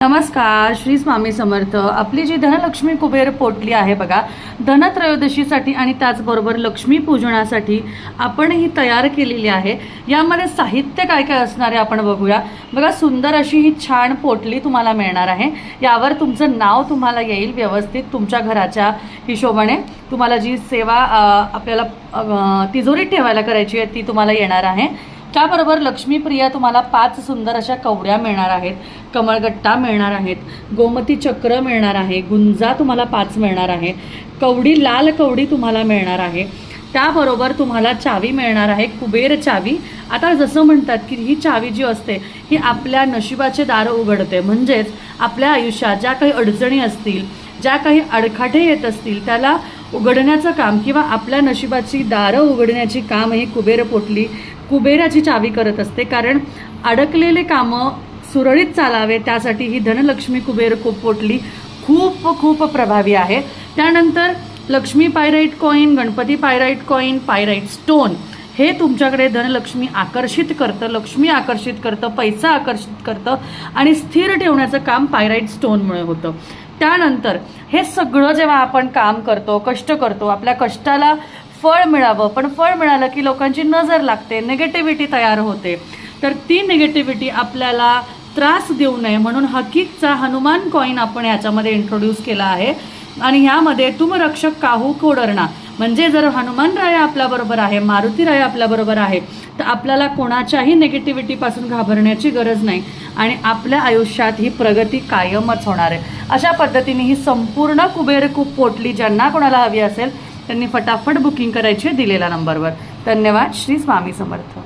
नमस्कार श्री स्वामी समर्थ. आपली जी धनलक्ष्मी कुबेर पोटली आहे बघा धनत्रयोदशीसाठी आणि त्याचबरोबर लक्ष्मी पूजनासाठी आपण ही तयार केलेली आहे. यामध्ये साहित्य काय काय असणार आहे आपण बघूया. बघा सुंदर अशी ही छान पोटली तुम्हाला मिळणार आहे. यावर तुमचं नाव तुम्हाला येईल व्यवस्थित तुमच्या घराच्या हिशोबाने. तुम्हाला जी सेवा आपल्याला तिजोरीत ठेवायला करायची आहे ती तुम्हाला येणार आहे. त्याबरोबर लक्ष्मीप्रिया तुम्हाला पाच सुंदर अशा कवड्या मिळणार आहेत. कमळगट्टा मिळणार आहेत. गोमती चक्र मिळणार आहे. गुंजा तुम्हाला पाच मिळणार आहे. कवडी लाल कवडी तुम्हाला मिळणार आहे. त्याबरोबर तुम्हाला चावी मिळणार आहे. कुबेर चावी. आता जसं म्हणतात की ही चावी जी असते ही आपल्या नशिबाचे दार उघडते. म्हणजेच आपल्या आयुष्यात ज्या काही अडचणी असतील ज्या काही अडखाटे येत असतील त्याला उघडण्याचं काम किंवा आपल्या नशिबाची दारं उघडण्याची काम ही कुबेर पोटली कुबेराची चावी करत असते. कारण अडकलेले कामं सुरळीत चालावे त्यासाठी ही धनलक्ष्मी कुबेर खूप पोटली खूप खूप प्रभावी आहे. त्यानंतर Lakshmi pyrite coin Ganpati pyrite coin pyrite stone हे तुमच्याकडे धनलक्ष्मी आकर्षित करतं लक्ष्मी आकर्षित करतं पैसा आकर्षित करतं आणि स्थिर ठेवण्याचं काम पायराईट स्टोनमुळे होतं. त्यानंतर हे सगळं जेव्हा आपण काम करतो कष्ट करतो आपल्या कष्टाला फळ मिळावं पण फळ मिळालं की लोकांची नजर लागते निगेटिव्हिटी तयार होते. तर ती निगेटिव्हिटी आपल्याला त्रास देऊ नये म्हणून हकीकचा हनुमान कॉईन आपण याच्यामध्ये इंट्रोड्यूस केला आहे. आणि ह्यामध्ये तुम रक्षक काहू कोडरणा म्हणजे जर हनुमान राया आपल्याबरोबर आहे मारुती राया आपल्याबरोबर आहे तर आपल्याला कोणाच्याही निगेटिव्हिटीपासून घाबरण्याची गरज नाही आणि आपल्या आयुष्यात ही प्रगती कायमच होणार आहे. अशा पद्धतीने ही संपूर्ण कुबेर खूप पोटली ज्यांना कोणाला हवी असेल त्यांनी फटाफट बुकिंग करायची आहे दिलेल्या नंबरवर धन्यवाद. श्री स्वामी समर्थ.